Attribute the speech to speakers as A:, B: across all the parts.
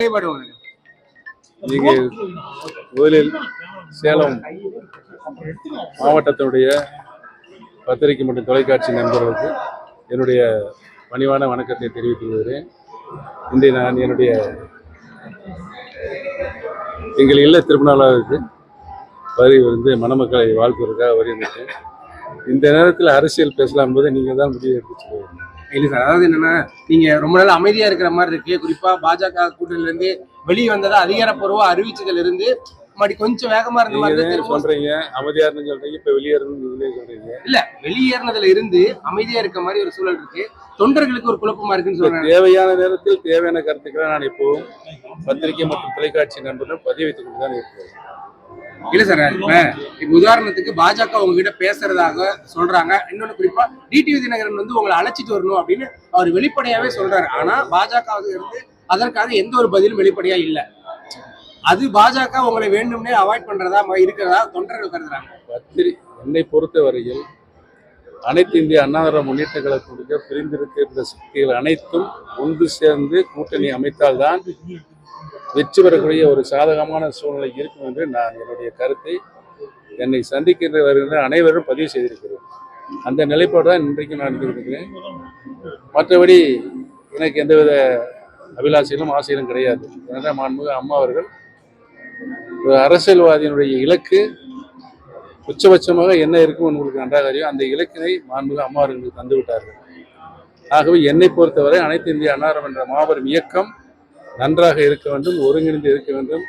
A: செயல்படுவாங்க
B: முதலில் சேலம் மாவட்டத்தினுடைய பத்திரிகை மற்றும் தொலைக்காட்சி நண்பர்களுக்கு என்னுடைய பணிவான வணக்கத்தை தெரிவித்துக் கொள்கிறேன். இன்றைய நான் என்னுடைய எங்கள் இல்ல திருமணாளருக்கு வரி வந்து மணமக்களை வாழ்த்துவதற்காக வரி இந்த நேரத்தில் அரசியல் பேசலாம் என்பதை நீங்கள் தான் முடிவு எடுத்து சொல்லுவீங்க
A: இல்ல சார் அதாவது என்னன்னா நீங்க ரொம்ப நாள் அமைதியா இருக்கிற மாதிரி இருக்கு. குறிப்பா பாஜக கூட்டணியில இருந்து வெளியே வந்ததா அதிகாரப்பூர்வ அறிவிச்சுகள் இருந்து மறுபடி கொஞ்சம் வேகமா இருந்த மாதிரி
B: நீங்க
A: தான் திரும்ப-
B: சொல்றீங்க? சொல்றீங்க. இப்ப வெளியேறணும்னு நீங்களே சொல்றீங்க.
A: இல்ல வெளியேறினதுல இருந்து அமைதியா இருக்க மாதிரி ஒரு சூழல் இருக்கு. தொண்டர்களுக்கு ஒரு குழப்பமா இருக்குன்னு
B: இப்ப
A: சொல்றாங்க
B: தேவையான நேரத்தில் தேவையான கருத்துக்களை நான் இப்போவும் பத்திரிகை மற்றும் தொலைக்காட்சி நண்பர்கள் பதிவித்துக் கொண்டு தான் இருக்கிறேன்
A: இல்ல சார் இப்ப உதாரணத்துக்கு பாஜக உங்ககிட்ட பேசுறதாக சொல்றாங்க. இன்னொன்னு குறிப்பா டிடிவி தினகரன் வந்து உங்களை அழைச்சிட்டு வரணும் அப்படின்னு அவர் வெளிப்படையாவே சொல்றாரு. ஆனா பாஜக இருந்து அதற்காக எந்த ஒரு பதிலும் வெளிப்படையா இல்ல. அது பாஜக உங்களை வேண்டும்னே அவாய்ட் பண்றதா இருக்கிறதா தொண்டர்கள் கருதுறாங்க.
B: பத்திரி என்னை பொறுத்தவரையில் அனைத்து இந்திய அண்ணாதிர முன்னேற்ற கழகத்துடைய பிரிந்திருக்கின்ற சக்திகள் அனைத்தும் ஒன்று சேர்ந்து கூட்டணி அமைத்தால்தான் வெற்றி பெறக்கூடிய ஒரு சாதகமான சூழ்நிலை இருக்கும் என்று நான் என்னுடைய கருத்தை என்னை சந்திக்கின்ற வருகின்ற அனைவரும் பதிவு செய்திருக்கிறேன் அந்த நிலைப்பாடு தான் இன்றைக்கு நான் இருக்கிறேன் மற்றபடி எனக்கு எந்தவித அபிலாசையிலும் ஆசையிலும் கிடையாது. ஏன்னா மாண்புமிகு அம்மா அவர்கள் ஒரு அரசியல்வாதியினுடைய இலக்கு உச்சபட்சமாக என்ன இருக்கும் உங்களுக்கு நன்றாக அறியும். அந்த இலக்கினை மாண்புமிகு அம்மா அவர்களுக்கு தந்து விட்டார்கள் ஆகவே என்னை பொறுத்தவரை அனைத்து இந்திய அன்னாரம் என்ற மாபெரும் இயக்கம் நன்றாக இருக்க வேண்டும் ஒருங்கிணைந்து இருக்க வேண்டும்.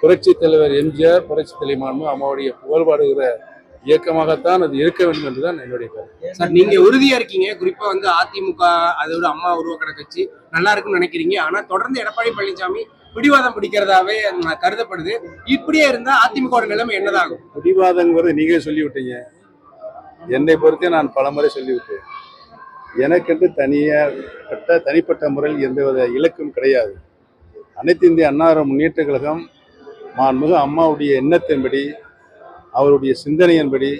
B: புரட்சித் தலைவர் எம்ஜிஆர் புரட்சித் தலைவர் மாண்பு அம்மாவுடைய புகழ்பாடுகிற இயக்கமாகத்தான் அது இருக்க வேண்டும் என்றுதான் என்னுடைய கருத்து.
A: சார் நீங்க உறுதியா இருக்கீங்க. குறிப்பா வந்து அதிமுக அதோட அம்மா உருவக்கடை கட்சி நல்லா இருக்குன்னு நினைக்கிறீங்க. ஆனா தொடர்ந்து எடப்பாடி பழனிசாமி பிடிவாதம் பிடிக்கிறதாவே கருதப்படுது. இப்படியே இருந்தா அதிமுக நிலைமை என்னதாகும்?
B: பிடிவாதங்கிறது நீங்களே சொல்லிவிட்டீங்க. என்னை பொறுத்தே நான் பலமுறை சொல்லிவிட்டேன். எனக்கென்று தனியாப்பட்ட தனிப்பட்ட முறையில் எந்தவித இலக்கும் கிடையாது. அனைத்து இந்திய அன்னார முன்னேற்ற கழகம் மாண்புமிகு அம்மாவுடைய எண்ணத்தின்படி அவருடைய சிந்தனையின்படி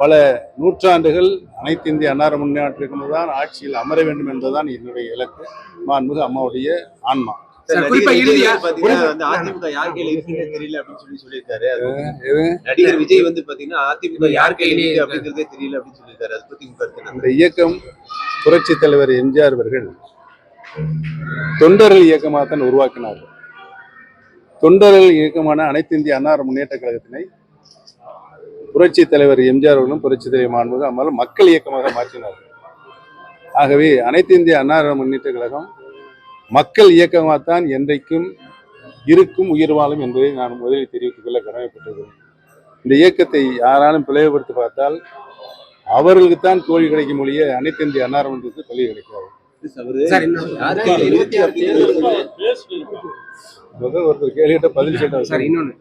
B: பல நூற்றாண்டுகள் அனைத்து இந்திய அன்னார முன்னேற்ற தான் ஆட்சியில் அமர வேண்டும் என்பதுதான் என்னுடைய இலக்கு. மாண்புமிகு அம்மாவுடைய ஆன்மா.
C: அதிமுக யார் கையில இருக்குன்னு தெரியல அப்படின்னு சொல்லி சொல்லியிருக்காரு. அது நடிகர் விஜய் வந்து பாத்தீங்கன்னா அதிமுக யார் கையில இருக்கு அப்படிங்கறதே தெரியல அப்படின்னு சொல்லியிருக்காரு. அதை பத்தி உங்க கருத்து
B: இயக்கம் புரட்சி தலைவர் எம்ஜிஆர் அவர்கள் தொண்டர்கள் இயக்கமாகத்தான் உருவாக்கினார் தொண்டர்கள் இயக்கமான அனைத்து இந்திய அன்னார முன்னேற்ற கழகத்தினை புரட்சி தலைவர் எம்ஜிஆர் அவர்களும் புரட்சி தலைவர் மாண்புகள் அம்மாலும் மக்கள் இயக்கமாக மாற்றினார்கள். ஆகவே அனைத்து இந்திய அன்னார முன்னேற்ற கழகம் மக்கள் இயக்கமாகத்தான் என்றைக்கும் இருக்கும் உயிர் வாழும் என்பதை நான் முதலில் தெரிவித்துக் கொள்ள கடமைப்பட்டிருக்கிறேன். இந்த இயக்கத்தை யாராலும் பிளவுபடுத்தி பார்த்தால் அவர்களுக்கு தான் தோல்வி கிடைக்கும் மொழியே அனைத்து இந்திய அன்னாரமன்றத்துக்கு தோல்வி கிடைக்காது.
A: சார் இன்னொன்னு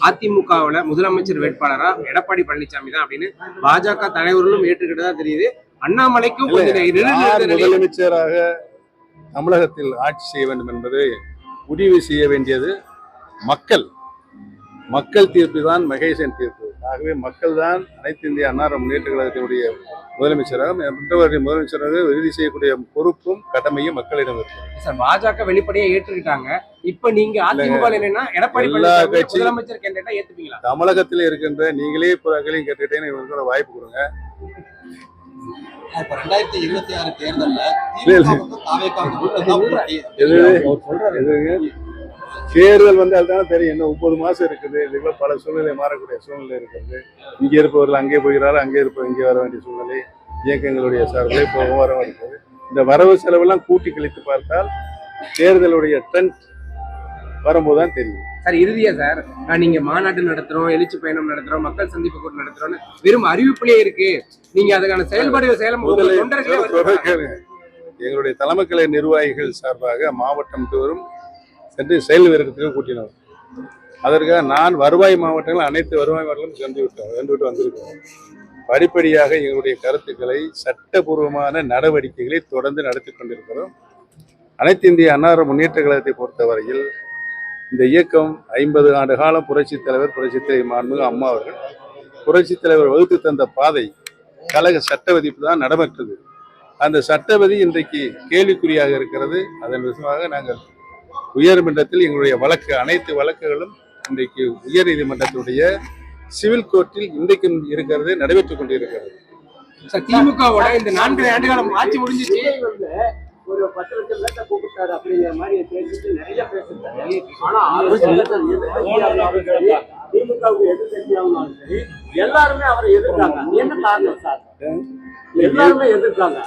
A: அதிமுகவுல முதலமைச்சர் வேட்பாளரா எடப்பாடி பழனிசாமி தான் அப்படின்னு பாஜக தலைவர்களும் ஏற்றுக்கிட்டதா தெரியுது. அண்ணாமலைக்கும்
B: முதலமைச்சராக தமிழகத்தில் ஆட்சி செய்ய வேண்டும் என்பதை முடிவு செய்ய வேண்டியது மக்கள். மக்கள் தீர்ப்பு தான் மகேசன் தீர்ப்பு. ஆகவே மக்கள் தான் அனைத்து இந்திய அன்னார முன்னேற்ற கழகத்தினுடைய முதலமைச்சராக மற்றவருடைய முதலமைச்சராக இறுதி செய்யக்கூடிய பொறுப்பும் கடமையும் மக்களிடம் இருக்கு.
A: சார் பாஜக வெளிப்படையா ஏற்றுக்கிட்டாங்க. இப்ப நீங்க
B: எல்லா கட்சி-
A: முதலமைச்சர்
B: தமிழகத்தில் இருக்கின்ற நீங்களே இப்போ அகலையும் கேட்டுக்கிட்டேன்னு ஒரு வாய்ப்பு கொடுங்க.
D: இப்ப ரெண்டாயிரத்தி இருபத்தி ஆறு தேர்தல்ல
B: தேர்தல் வந்து அதுதான் தெரியும். இன்னும் முப்பது மாசம் இருக்குது. இதுல பல சூழ்நிலை மாறக்கூடிய சூழ்நிலை இருக்குது. இங்க இருப்பவர்கள் அங்கே போகிறார்கள் அங்கே இருப்பவர் இங்கே வர வேண்டிய சூழ்நிலை இயக்கங்களுடைய சார்பில் இப்போ வர இருக்குது இந்த வரவு செலவெல்லாம் கூட்டி கழித்து பார்த்தால் தேர்தலுடைய ட்ரெண்ட் வரும்போது தான் தெரியும்.
A: சார் இறுதியா சார் நீங்க மாநாட்டு நடத்துறோம் எழுச்சி பயணம் நடத்துறோம் மக்கள் சந்திப்பு கூட்டம் நடத்துறோம்னு வெறும் அறிவிப்புலயே இருக்கு. நீங்க அதுக்கான செயல்பாடுகள்.
B: கேளுங்க. எங்களுடைய தலைமை கலை நிர்வாகிகள் சார்பாக மாவட்டம் தோறும் சென்று செயல் விருக்கத்துக்கு கூட்டினோம் அதற்காக நான் வருவாய் மாவட்டங்கள் அனைத்து வருவாய் மாவட்டங்களும் சென்று விட்டோம் சென்று விட்டு படிப்படியாக எங்களுடைய கருத்துக்களை சட்டபூர்வமான நடவடிக்கைகளை தொடர்ந்து நடத்தி கொண்டிருக்கிறோம். அனைத்து இந்திய அன்னார முன்னேற்ற கழகத்தை பொறுத்தவரையில் இந்த இயக்கம் ஐம்பது ஆண்டு காலம் புரட்சித் தலைவர் புரட்சித் தலைவர் மாண்புமிகு அம்மா அவர்கள் புரட்சித் தலைவர் வகுத்து தந்த பாதை கழக சட்ட விதிப்பு தான் நடைபெற்றது. அந்த சட்ட விதி இன்றைக்கு கேள்விக்குறியாக இருக்கிறது. அதன் விஷயமாக நாங்கள்
E: உயர்மன்றத்தில் எங்களுடைய வழக்கு அனைத்து வழக்குகளும் இன்றைக்கு உயர் நீதிமன்றத்துடைய சிவில் கோர்ட்டில் இன்றைக்கும் இருக்கிறது நடைபெற்றுக் கொண்டிருக்கிறது
A: சார் திமுகவோட இந்த நான்கு ஆண்டு காலம் ஆட்சி முடிஞ்சிச்சு
F: ஒரு பத்து லட்சம் பேர்த்த கூப்பிட்டாரு அப்படிங்கிற மாதிரி பேசிட்டு நிறைய பேசிட்டாரு ஆனா அவர் எதிர்க்கட்சியாகவும் சரி திமுகவுக்கு எதிர்க்கட்சியாகவும் சரி எல்லாருமே அவரை எதிர்க்காங்க என்ன காரணம் சார் எல்லாருமே எதிர்க்காங்க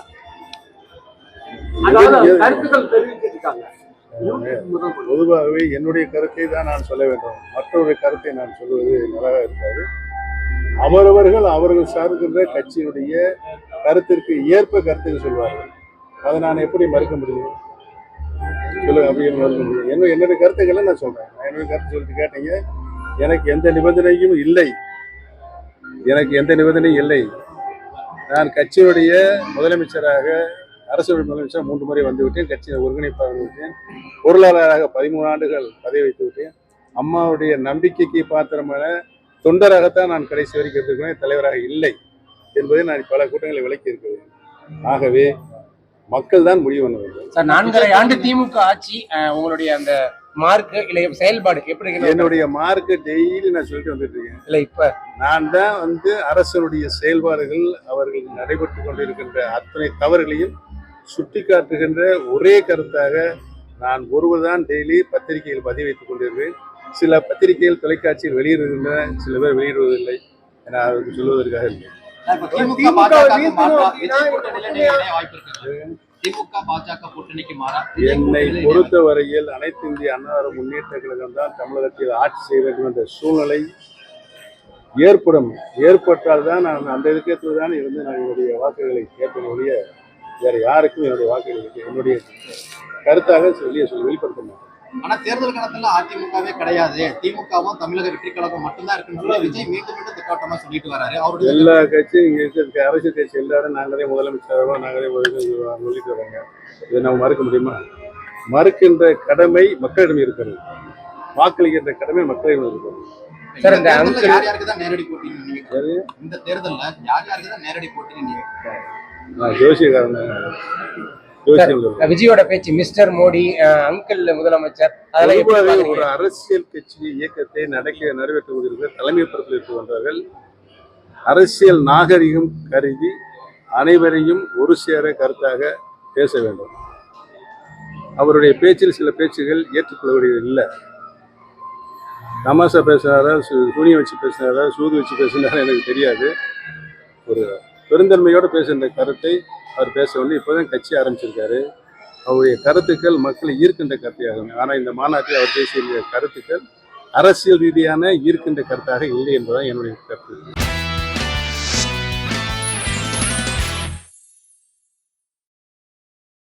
F: அதாவது கருத்துக்கள் தெரிவிச்சிருக்காங்க
B: பொதுவாகவே என்னுடைய கருத்தை தான் நான் சொல்ல வேண்டும். மற்றவருடைய கருத்தை நான் சொல்வது நல்லாக இருக்காது. அவரவர்கள் அவர்கள் சார்கின்ற கட்சியினுடைய கருத்திற்கு ஏற்ப கருத்துக்கு சொல்வார்கள். அதை நான் எப்படி மறுக்க முடியும்? சொல்லுங்க அப்படின்னு மறுக்க முடியும்? என்ன என்னுடைய கருத்துக்களை நான் சொல்றேன். என்னுடைய கருத்து சொல்லிட்டு கேட்டீங்க. எனக்கு எந்த நிபந்தனையும் இல்லை. எனக்கு எந்த நிபந்தனையும் இல்லை. நான் கட்சியுடைய முதலமைச்சராக அரசு முதலமைச்சர் மூன்று முறை வந்துவிட்டேன் கட்சியின் ஒருங்கிணைப்பாளர் விட்டேன். பொருளாளராக பதிமூணு ஆண்டுகள் பதவி வைத்து விட்டேன். அம்மாவுடைய நம்பிக்கைக்கு பாத்திரமான தொண்டராகத்தான் நான் கடைசி வரைக்கும் இருக்கிறேன் தலைவராக இல்லை என்பதை நான் பல கூட்டங்களை விளக்கி இருக்கிறேன் ஆகவே மக்கள் தான் முடிவு பண்ண வேண்டும்.
A: சார் நான்கரை ஆண்டு திமுக ஆட்சி உங்களுடைய அந்த மார்க் இல்ல செயல்பாடு எப்படி
B: என்னுடைய மார்க்கு டெய்லி நான் சொல்லிட்டு வந்துட்டு இருக்கேன்.
A: இல்ல இப்ப?
B: நான் தான் வந்து அரசனுடைய செயல்பாடுகள் அவர்கள் நடைபெற்று கொண்டிருக்கின்ற அத்தனை தவறுகளையும் சுட்டிக்காட்டுகின்ற ஒரே கருத்தாக நான் ஒருவர் தான் டெய்லி பத்திரிகையில் பதிவு வைத்துக் கொண்டிருக்கிறேன் சில பத்திரிகைகள் தொலைக்காட்சியில் வெளியிடுகின்றன சில பேர் வெளியிடுவதில்லை என அதற்கு சொல்வதற்காக இல்லை. என்னை பொறுத்தவரையில் அனைத்து இந்திய அன்னார முன்னேற்ற கழகம் தான் தமிழகத்தில் ஆட்சி செய்ய வேண்டும் என்ற சூழ்நிலை ஏற்படும். ஏற்பட்டால் தான் நான் அந்த இதுக்கேற்று தான் இருந்து நான் என்னுடைய வாக்குகளை கேட்பேன் ஒழிய வேற யாருக்கும் என்னுடைய இருக்கு. என்னுடைய கருத்தாக வெளியே சொல்லி வெளிப்படுத்த மாட்டேன்.
D: ஆனா தேர்தல் காலத்துல அதிமுகவே கிடையாது. திமுகவும் தமிழக வெற்றி கழகம் மட்டும்தான் இருக்குன்னு சொல்லி விஜய் மீண்டும் மீண்டும் திட்டவட்டமா சொல்லிட்டு வராரு. அவருடைய
B: எல்லா கட்சியும் இங்க இருக்க அரசியல் கட்சி எல்லாரும் நாங்களே முதலமைச்சராக நாங்களே ஒரு- சொல்லிட்டு வராங்க. இதை நம்ம மறுக்க முடியுமா? மறுக்கின்ற கடமை மக்களிடம் இருக்கிறது. வாக்களிக்கின்ற கடமை மக்களிடம் இருக்கிறது.
A: சார், இந்த
D: யார் யாருக்கு தான் நேரடி நீங்க இந்த தேர்தல்ல யார் யாருக்கு தான் நேரடி போட்டின்னு
A: விஜயோட பேச்சு மிஸ்டர் மோடி அங்கிள் முதலமைச்சர் அதெல்லாம்?
B: ஒரு அரசியல் கட்சி இயக்கத்தை நடக்க நிறைவேற்ற கொண்டிருக்கிற தலைமை பொறுப்பில் இருந்து வந்தவர்கள் அரசியல் நாகரிகம் கருதி அனைவரையும் ஒரு சேர கருத்தாக பேச வேண்டும். அவருடைய பேச்சில் சில பேச்சுகள் ஏற்றுக்கொள்ளக்கூடியது இல்லை. தமாசா பேசுனாரா துணியை வச்சு பேசுனாரா சூது வச்சு பேசுனாரா எனக்கு தெரியாது. ஒரு பெருந்தன்மையோடு பேசுகின்ற கருத்தை அவர் பேச வந்து இப்போதான் கட்சி ஆரம்பிச்சிருக்காரு. அவருடைய கருத்துக்கள் மக்களை ஈர்க்கின்ற கருத்தையாகும். ஆனால் இந்த மாநாட்டில் அவர் பேசிய கருத்துக்கள் அரசியல் ரீதியான ஈர்க்கின்ற கருத்தாக இல்லை என்பதுதான் என்னுடைய கருத்து.